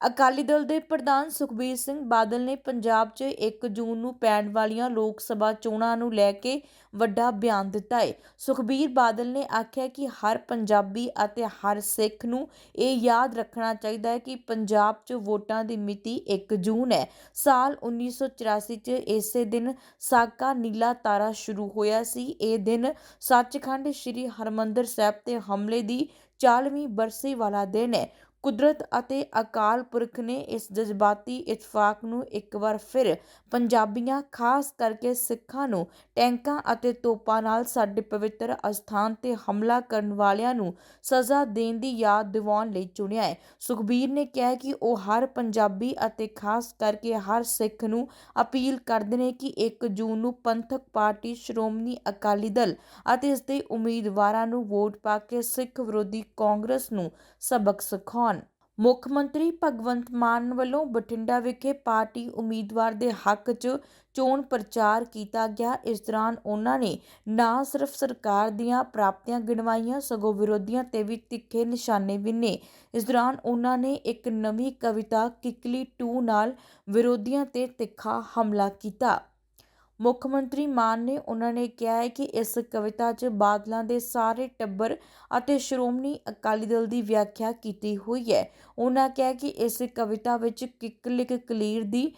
ਅਕਾਲੀ ਦਲ ਦੇ ਪ੍ਰਧਾਨ ਸੁਖਬੀਰ ਸਿੰਘ ਬਾਦਲ ਨੇ ਪੰਜਾਬ 'ਚ 1 ਜੂਨ ਨੂੰ ਪੈਣ ਵਾਲੀਆਂ ਲੋਕ ਸਭਾ ਚੋਣਾਂ ਨੂੰ ਲੈ ਕੇ ਵੱਡਾ ਬਿਆਨ ਦਿੱਤਾ ਹੈ ਸੁਖਬੀਰ ਬਾਦਲ ਨੇ ਆਖਿਆ ਕਿ ਹਰ ਪੰਜਾਬੀ ਅਤੇ ਹਰ ਸਿੱਖ ਨੂੰ ਇਹ ਯਾਦ ਰੱਖਣਾ ਚਾਹੀਦਾ ਹੈ ਕਿ ਪੰਜਾਬ 'ਚ ਵੋਟਾਂ ਦੀ ਮਿਤੀ 1 ਜੂਨ ਹੈ। ਸਾਲ 1984 'ਚ ਇਸੇ ਦਿਨ ਸਾਕਾ ਨੀਲਾ ਤਾਰਾ ਸ਼ੁਰੂ ਹੋਇਆ ਸੀ। ਇਹ ਦਿਨ ਸੱਚਖੰਡ ਸ੍ਰੀ ਹਰਮੰਦਰ ਸਾਹਿਬ ਤੇ ਹਮਲੇ ਦੀ 40ਵੀਂ ਬਰਸੀ ਵਾਲਾ ਦਿਨ ਹੈ। ਕੁਦਰਤ ਅਤੇ ਅਕਾਲ ਪੁਰਖ ਨੇ ਇਸ ਜਜ਼ਬਾਤੀ ਇਤਫਾਕ ਨੂੰ ਇੱਕ ਵਾਰ ਫਿਰ ਪੰਜਾਬੀਆਂ, ਖਾਸ ਕਰਕੇ ਸਿੱਖਾਂ ਨੂੰ ਟੈਂਕਾਂ ਅਤੇ ਤੋਪਾਂ ਨਾਲ ਸਾਡੇ ਪਵਿੱਤਰ ਅਸਥਾਨ ਤੇ ਹਮਲਾ ਕਰਨ ਵਾਲਿਆਂ ਨੂੰ ਸਜ਼ਾ ਦੇਣ ਦੀ ਯਾਦ ਦਿਵਾਉਣ ਲਈ ਚੁਣਿਆ ਹੈ। ਸੁਖਬੀਰ ਨੇ ਕਿਹਾ ਕਿ ਉਹ ਹਰ ਪੰਜਾਬੀ ਅਤੇ ਖਾਸ ਕਰਕੇ ਹਰ ਸਿੱਖ ਨੂੰ ਅਪੀਲ ਕਰਦੇ ਨੇ ਕਿ 1 ਜੂਨ ਨੂੰ ਪੰਥਕ ਪਾਰਟੀ ਸ਼੍ਰੋਮਣੀ ਅਕਾਲੀ ਦਲ ਅਤੇ ਇਸ ਦੇ ਉਮੀਦਵਾਰਾਂ ਨੂੰ ਵੋਟ ਪਾ ਕੇ ਸਿੱਖ ਵਿਰੋਧੀ ਕਾਂਗਰਸ ਨੂੰ ਸਬਕ ਸਿਖਾਉਣ। ਮੁੱਖ ਮੰਤਰੀ ਭਗਵੰਤ ਮਾਨ ਵੱਲੋਂ ਬਠਿੰਡਾ ਵਿਖੇ ਪਾਰਟੀ ਉਮੀਦਵਾਰ ਦੇ ਹੱਕ 'ਚ ਚੋਣ ਪ੍ਰਚਾਰ ਕੀਤਾ ਗਿਆ। ਇਸ ਦੌਰਾਨ ਉਹਨਾਂ ਨੇ ਨਾ ਸਿਰਫ ਸਰਕਾਰ ਦੀਆਂ ਪ੍ਰਾਪਤੀਆਂ ਗਿਣਵਾਈਆਂ, ਸਗੋਂ ਵਿਰੋਧੀਆਂ ਤੇ ਵੀ ਤਿੱਖੇ ਨਿਸ਼ਾਨੇ ਵਿੰਨੇ। ਇਸ ਦੌਰਾਨ ਉਹਨਾਂ ਨੇ ਇੱਕ ਨਵੀਂ ਕਵਿਤਾ ਕਿਕਲੀ 2 ਨਾਲ ਵਿਰੋਧੀਆਂ ਤੇ ਤਿੱਖਾ ਹਮਲਾ ਕੀਤਾ। ਮੁੱਖ ਮੰਤਰੀ ਮਾਨ ਨੇ ਉਹਨਾਂ ਨੇ ਕਿਹਾ ਹੈ ਕਿ ਇਸ ਕਵਿਤਾ 'ਚ ਬਾਦਲਾਂ ਦੇ ਸਾਰੇ ਟੱਬਰ ਅਤੇ ਸ਼੍ਰੋਮਣੀ ਅਕਾਲੀ ਦਲ ਦੀ ਵਿਆਖਿਆ ਕੀਤੀ ਹੋਈ ਹੈ। ਉਹਨਾਂ ਕਿਹਾ ਕਿ ਇਸ ਕਵਿਤਾ ਵਿੱਚ ਕਿੱਕਲਿਕ ਕਲੀਰ ਦੀ,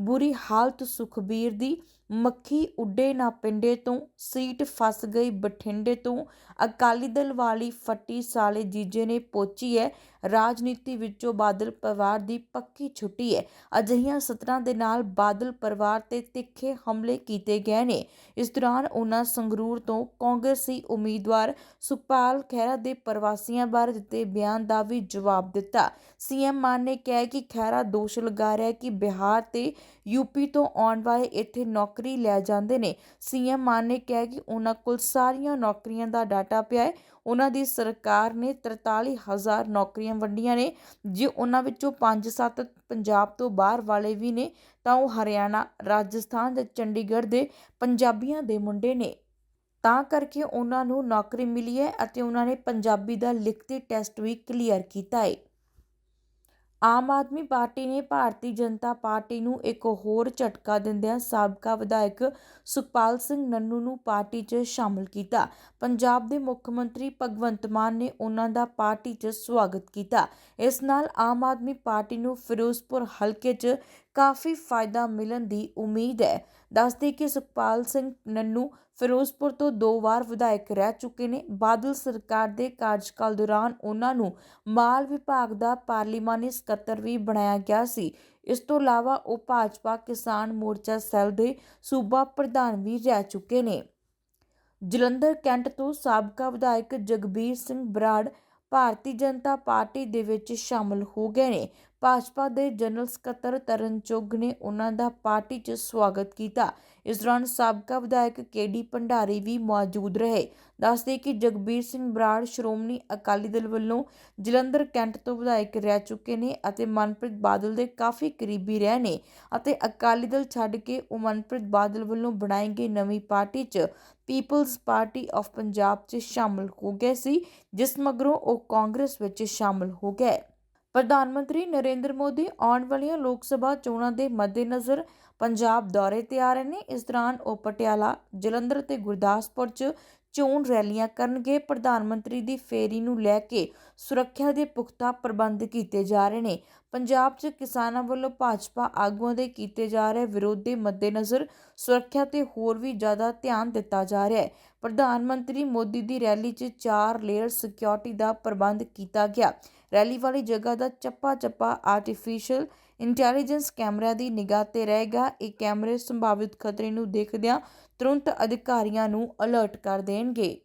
ਬੁਰੀ ਹਾਲਤ ਸੁਖਬੀਰ ਦੀ, ਮੱਖੀ ਉੱਡੇ ਨਾ ਪਿੰਡੇ ਤੋਂ, ਸੀਟ ਫਸ ਗਈ ਬਠਿੰਡੇ ਤੋਂ, ਅਕਾਲੀ ਦਲ ਵਾਲੀ ਫੱਟੀ ਸਾਲੇ ਜੀਜੇ ਨੇ ਪੋਚੀ ਹੈ। ਰਾਜਨੀਤੀ ਵਿੱਚੋਂ ਬਾਦਲ ਪਰਿਵਾਰ ਦੀ ਪੱਕੀ ਛੁੱਟੀ ਹੈ। ਅਜਿਹੀਆਂ ਸਤਰਾਂ ਦੇ ਨਾਲ ਬਾਦਲ ਪਰਿਵਾਰ ਤੇ ਤਿੱਖੇ ਹਮਲੇ ਕੀਤੇ ਗਏ ਨੇ। ਇਸ ਦੌਰਾਨ ਉਹਨਾਂ ਸੰਗਰੂਰ ਤੋਂ ਕਾਂਗਰਸੀ ਉਮੀਦਵਾਰ ਸੁਖਪਾਲ ਖਹਿਰਾ ਦੇ ਪ੍ਰਵਾਸੀਆਂ ਬਾਰੇ ਦਿੱਤੇ ਬਿਆਨ ਦਾ ਵੀ ਜਵਾਬ ਦਿੱਤਾ। ਸੀਐਮ ਮਾਨ ਨੇ ਕਿਹਾ ਕਿ ਖਹਿਰਾ ਦੋਸ਼ ਲਗਾ ਰਿਹਾ ਕਿ ਬਿਹਾਰ ਤੇ ਯੂਪੀ ਤੋਂ ਆਉਣ ਵਾਲੇ ਇੱਥੇ ਨੌਕਰੀ ਲੈ ਜਾਂਦੇ ਨੇ। ਸੀਐਮ ਮਾਨ ਨੇ ਕਿਹਾ ਕਿ ਉਹਨਾਂ ਕੋਲ ਸਾਰੀਆਂ ਨੌਕਰੀਆਂ ਦਾ ਡਾਟਾ ਪਿਆ ਹੈ। ਉਹਨਾਂ ਦੀ ਸਰਕਾਰ ਨੇ 43000 ਨੌਕਰੀਆਂ ਵੰਡੀਆਂ ਨੇ। ਜੇ ਉਹਨਾਂ ਵਿੱਚੋਂ 5-7 ਪੰਜਾਬ ਤੋਂ ਬਾਹਰ ਵਾਲੇ ਵੀ ਨੇ, ਤਾਂ ਉਹ ਹਰਿਆਣਾ, ਰਾਜਸਥਾਨ ਤੇ ਚੰਡੀਗੜ੍ਹ ਦੇ ਪੰਜਾਬੀਆਂ ਦੇ ਮੁੰਡੇ ਨੇ। ਤਾਂ ਕਰਕੇ ਉਹਨਾਂ ਨੂੰ ਨੌਕਰੀ ਮਿਲੀ ਹੈ ਅਤੇ ਉਹਨਾਂ ਨੇ ਪੰਜਾਬੀ ਦਾ ਲਿਖਤੀ ਟੈਸਟ ਵੀ ਕਲੀਅਰ ਕੀਤਾ ਹੈ। ਆਮ ਆਦਮੀ ਪਾਰਟੀ ਨੇ ਭਾਰਤੀ ਜਨਤਾ ਪਾਰਟੀ ਨੂੰ ਇੱਕ ਹੋਰ ਝਟਕਾ ਦਿੰਦਿਆਂ ਸਾਬਕਾ ਵਿਧਾਇਕ ਸੁਖਪਾਲ ਸਿੰਘ ਨੰਨੂ ਨੂੰ ਪਾਰਟੀ 'ਚ ਸ਼ਾਮਲ ਕੀਤਾ। ਪੰਜਾਬ ਦੇ ਮੁੱਖ ਮੰਤਰੀ ਭਗਵੰਤ ਮਾਨ ਨੇ ਉਹਨਾਂ ਦਾ ਪਾਰਟੀ 'ਚ ਸਵਾਗਤ ਕੀਤਾ। ਇਸ ਨਾਲ ਆਮ ਆਦਮੀ ਪਾਰਟੀ ਨੂੰ ਫਿਰੋਜ਼ਪੁਰ ਹਲਕੇ 'ਚ ਕਾਫੀ ਫਾਇਦਾ ਮਿਲਣ ਦੀ ਉਮੀਦ ਹੈ। ਦੱਸਦੇ ਕਿ ਸੁਖਪਾਲ ਸਿੰਘ ਨੰਨੂ ਫਿਰੋਜ਼ਪੁਰ ਤੋਂ ਦੋ ਵਾਰ ਵਿਧਾਇਕ ਰਹਿ ਚੁੱਕੇ ਨੇ। ਬਾਦਲ ਸਰਕਾਰ ਦੇ ਕਾਰਜਕਾਲ ਦੌਰਾਨ ਉਹਨਾਂ ਨੂੰ ਮਾਲ ਵਿਭਾਗ ਦਾ ਪਾਰਲੀਮਾਨੀ ਸਕੱਤਰ ਵੀ ਬਣਾਇਆ ਗਿਆ ਸੀ। ਇਸ ਤੋਂ ਇਲਾਵਾ ਉਹ ਭਾਜਪਾ ਕਿਸਾਨ ਮੋਰਚਾ ਸੈੱਲ ਦੇ ਸੂਬਾ ਪ੍ਰਧਾਨ ਵੀ ਰਹਿ ਚੁੱਕੇ ਨੇ। ਜਲੰਧਰ ਕੈਂਟ ਤੋਂ ਸਾਬਕਾ ਵਿਧਾਇਕ ਜਗਬੀਰ ਸਿੰਘ ਬਰਾੜ ਭਾਰਤੀ ਜਨਤਾ ਪਾਰਟੀ ਦੇ ਵਿੱਚ ਸ਼ਾਮਲ ਹੋ ਗਏ ਨੇ। ਭਾਜਪਾ ਦੇ ਜਨਰਲ ਸਕੱਤਰ ਤਰਨ ਚੁੱਗ ਨੇ ਉਹਨਾਂ ਦਾ ਪਾਰਟੀ 'ਚ ਸਵਾਗਤ ਕੀਤਾ। ਇਸ ਦੌਰਾਨ ਸਾਬਕਾ ਵਿਧਾਇਕ ਕੇਡੀ ਭੰਡਾਰੀ ਵੀ ਮੌਜੂਦ ਰਹੇ। ਦੱਸਦੇ ਕਿ ਜਗਬੀਰ ਸਿੰਘ ਬਰਾੜ ਸ਼੍ਰੋਮਣੀ ਅਕਾਲੀ ਦਲ ਵੱਲੋਂ ਜਲੰਧਰ ਕੈਂਟ ਤੋਂ ਵਿਧਾਇਕ ਰਹਿ ਚੁੱਕੇ ਨੇ ਅਤੇ ਮਨਪ੍ਰੀਤ ਬਾਦਲ ਦੇ ਕਾਫੀ ਕਰੀਬੀ ਰਹੇ ਨੇ ਅਤੇ ਅਕਾਲੀ ਦਲ ਛੱਡ ਕੇ ਉਹ ਮਨਪ੍ਰੀਤ ਬਾਦਲ ਵੱਲੋਂ ਬਣਾਈ ਗਈ ਨਵੀਂ ਪਾਰਟੀ 'ਚ ਪੀਪਲਜ਼ ਪਾਰਟੀ ਆਫ ਪੰਜਾਬ 'ਚ ਸ਼ਾਮਲ ਹੋ ਗਏ ਸੀ, ਜਿਸ ਮਗਰੋਂ ਉਹ ਕਾਂਗਰਸ ਵਿੱਚ ਸ਼ਾਮਲ ਹੋ ਗਏ। ਪ੍ਰਧਾਨ ਮੰਤਰੀ ਨਰਿੰਦਰ ਮੋਦੀ ਆਉਣ ਵਾਲੀਆਂ ਲੋਕ ਸਭਾ ਚੋਣਾਂ ਦੇ ਮੱਦੇਨਜ਼ਰ ਪੰਜਾਬ ਦੌਰੇ ਤੇ ਆ ਰਹੇ ਨੇ। ਇਸ ਦੌਰਾਨ ਉਹ ਪਟਿਆਲਾ, ਜਲੰਧਰ ਤੇ ਗੁਰਦਾਸਪੁਰ 'ਚ ਚੋਣ ਰੈਲੀਆਂ ਕਰਨਗੇ। ਪ੍ਰਧਾਨ ਮੰਤਰੀ ਦੀ ਫੇਰੀ ਨੂੰ ਲੈ ਕੇ ਸੁਰੱਖਿਆ ਦੇ ਪੁਖਤਾ ਪ੍ਰਬੰਧ ਕੀਤੇ ਜਾ ਰਹੇ ਨੇ। ਪੰਜਾਬ 'ਚ ਕਿਸਾਨਾਂ ਵੱਲੋਂ ਭਾਜਪਾ ਆਗੂਆਂ ਦੇ ਕੀਤੇ ਜਾ ਰਹੇ ਵਿਰੋਧ ਦੇ ਮੱਦੇਨਜ਼ਰ ਸੁਰੱਖਿਆ ਤੇ ਹੋਰ ਵੀ ਜ਼ਿਆਦਾ ਧਿਆਨ ਦਿੱਤਾ ਜਾ ਰਿਹਾ ਹੈ। ਪ੍ਰਧਾਨ ਮੰਤਰੀ ਮੋਦੀ ਦੀ ਰੈਲੀ 'ਚ ਚਾਰ ਲੇਅਰ ਸਿਕਿਉਰਿਟੀ ਦਾ ਪ੍ਰਬੰਧ ਕੀਤਾ ਗਿਆ। ਰੈਲੀ ਵਾਲੀ ਜਗ੍ਹਾ ਦਾ ਚੱਪਾ ਚੱਪਾ ਆਰਟੀਫੀਸ਼ੀਅਲ ਇੰਟੈਲੀਜੈਂਸ ਕੈਮਰਾ ਦੀ ਨਿਗਾਹ ਤੇ ਰਹੇਗਾ। ਇਹ ਕੈਮਰੇ ਸੰਭਾਵਿਤ ਖਤਰੇ ਨੂੰ ਦੇਖਦਿਆਂ ਤੁਰੰਤ ਅਧਿਕਾਰੀਆਂ ਨੂੰ ਅਲਰਟ ਕਰ ਦੇਣਗੇ।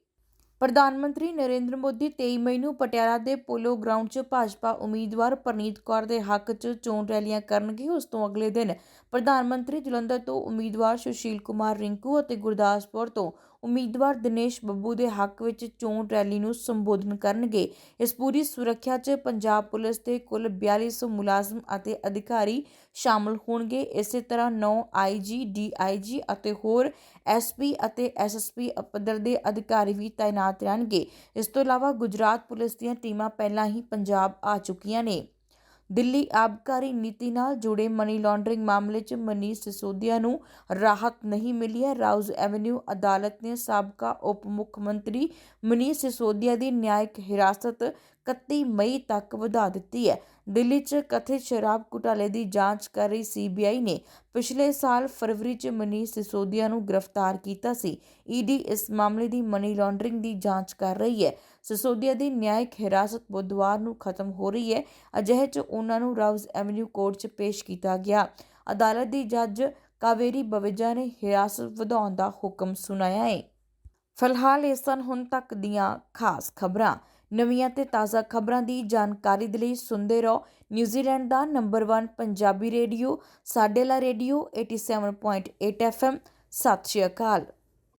ਪ੍ਰਧਾਨ ਮੰਤਰੀ ਨਰਿੰਦਰ ਮੋਦੀ 23 ਮਈ ਨੂੰ ਪਟਿਆਲਾ ਦੇ ਪੋਲੋ ਗਰਾਊਂਡ 'ਚ ਭਾਜਪਾ ਉਮੀਦਵਾਰ ਪਰਨੀਤ ਕੌਰ ਦੇ ਹੱਕ 'ਚ ਚੋਣ ਰੈਲੀਆਂ ਕਰਨਗੇ। ਉਸ ਤੋਂ ਅਗਲੇ ਦਿਨ ਪ੍ਰਧਾਨ ਮੰਤਰੀ ਜਲੰਧਰ ਤੋਂ ਉਮੀਦਵਾਰ ਸੁਸ਼ੀਲ ਕੁਮਾਰ ਰਿੰਕੂ ਅਤੇ ਗੁਰਦਾਸਪੁਰ ਤੋਂ ਉਮੀਦਵਾਰ ਦਿਨੇਸ਼ ਬੱਬੂ ਦੇ ਹੱਕ ਵਿੱਚ ਚੋਣ ਰੈਲੀ ਨੂੰ ਸੰਬੋਧਨ ਕਰਨਗੇ। ਇਸ ਪੂਰੀ ਸੁਰੱਖਿਆ 'ਚ ਪੰਜਾਬ ਪੁਲਿਸ ਦੇ ਕੁੱਲ 4200 ਮੁਲਾਜ਼ਮ ਅਤੇ ਅਧਿਕਾਰੀ ਸ਼ਾਮਲ ਹੋਣਗੇ। ਇਸੇ ਤਰ੍ਹਾਂ 9 ਆਈਜੀ ਡੀਆਈਜੀ ਅਤੇ ਹੋਰ ਐਸਪੀ ਅਤੇ ਐਸਐਸਪੀ ਪੱਧਰ ਦੇ ਅਧਿਕਾਰੀ ਵੀ ਤਾਇਨਾਤ ਰਹਿਣਗੇ। ਇਸ ਤੋਂ ਇਲਾਵਾ ਗੁਜਰਾਤ ਪੁਲਿਸ ਦੀਆਂ ਟੀਮਾਂ ਪਹਿਲਾਂ ਹੀ ਪੰਜਾਬ ਆ ਚੁੱਕੀਆਂ ਨੇ। ਦਿੱਲੀ ਆਬਕਾਰੀ ਨੀਤੀ ਨਾਲ ਜੁੜੇ ਮਨੀ ਲਾਂਡਰਿੰਗ ਮਾਮਲੇ 'ਚ ਮਨੀਸ਼ ਸਿਸੋਦੀਆ ਨੂੰ ਰਾਹਤ ਨਹੀਂ ਮਿਲੀ ਹੈ। ਰਾਉਜ਼ ਐਵਨਿਊ ਅਦਾਲਤ ਨੇ ਸਾਬਕਾ ਉਪ ਮੁੱਖ ਮੰਤਰੀ ਮਨੀਸ਼ ਸਿਸੋਦੀਆ ਦੀ ਨਿਆਇਕ ਹਿਰਾਸਤ 31 ਮਈ ਤੱਕ ਵਧਾ ਦਿੱਤੀ ਹੈ। ਦਿੱਲੀ 'ਚ ਕਥਿਤ ਸ਼ਰਾਬ ਘੁਟਾਲੇ ਦੀ ਜਾਂਚ ਕਰ ਰਹੀ ਸੀਬੀਆਈ ਨੇ ਪਿਛਲੇ ਸਾਲ ਫਰਵਰੀ 'ਚ ਮਨੀਸ਼ ਸਿਸੋਦੀਆ ਨੂੰ ਗ੍ਰਿਫਤਾਰ ਕੀਤਾ ਸੀ। ਈਡੀ ਇਸ ਮਾਮਲੇ ਦੀ ਮਨੀ ਲਾਂਡਰਿੰਗ ਦੀ ਜਾਂਚ ਕਰ ਰਹੀ ਹੈ। ਸਿਸੋਦੀਆ ਦੀ ਨਿਆਇਕ ਹਿਰਾਸਤ ਬੁੱਧਵਾਰ ਨੂੰ ਖਤਮ ਹੋ ਰਹੀ ਹੈ। ਅਜਿਹੇ 'ਚ ਉਹਨਾਂ ਨੂੰ ਰਾਉਜ਼ ਐਵਨਿਊ ਕੋਰਟ 'ਚ ਪੇਸ਼ ਕੀਤਾ ਗਿਆ। ਅਦਾਲਤ ਦੀ ਜੱਜ ਕਾਵੇਰੀ ਬਵੇਜਾ ਨੇ ਹਿਰਾਸਤ ਵਧਾਉਣ ਦਾ ਹੁਕਮ ਸੁਣਾਇਆ ਹੈ। ਫਿਲਹਾਲ ਇਸ ਸਨ ਹੁਣ ਤੱਕ ਦੀਆਂ ਖਾਸ ਖਬਰਾਂ। ਨਵੀਆਂ ਤੇ ਤਾਜ਼ਾ ਖਬਰਾਂ ਦੀ ਜਾਣਕਾਰੀ ਦੇ ਲਈ ਸੁਣਦੇ ਰਹੋ। ਨਿਊਜ਼ੀਲੈਂਡ ਦਾ ਨੰਬਰ 1 ਪੰਜਾਬੀ ਰੇਡੀਓ, ਸਾਡੇ ਲਾ ਰੇਡੀਓ 87.8 FM ਸਤਿ ਸ਼੍ਰੀ ਅਕਾਲ।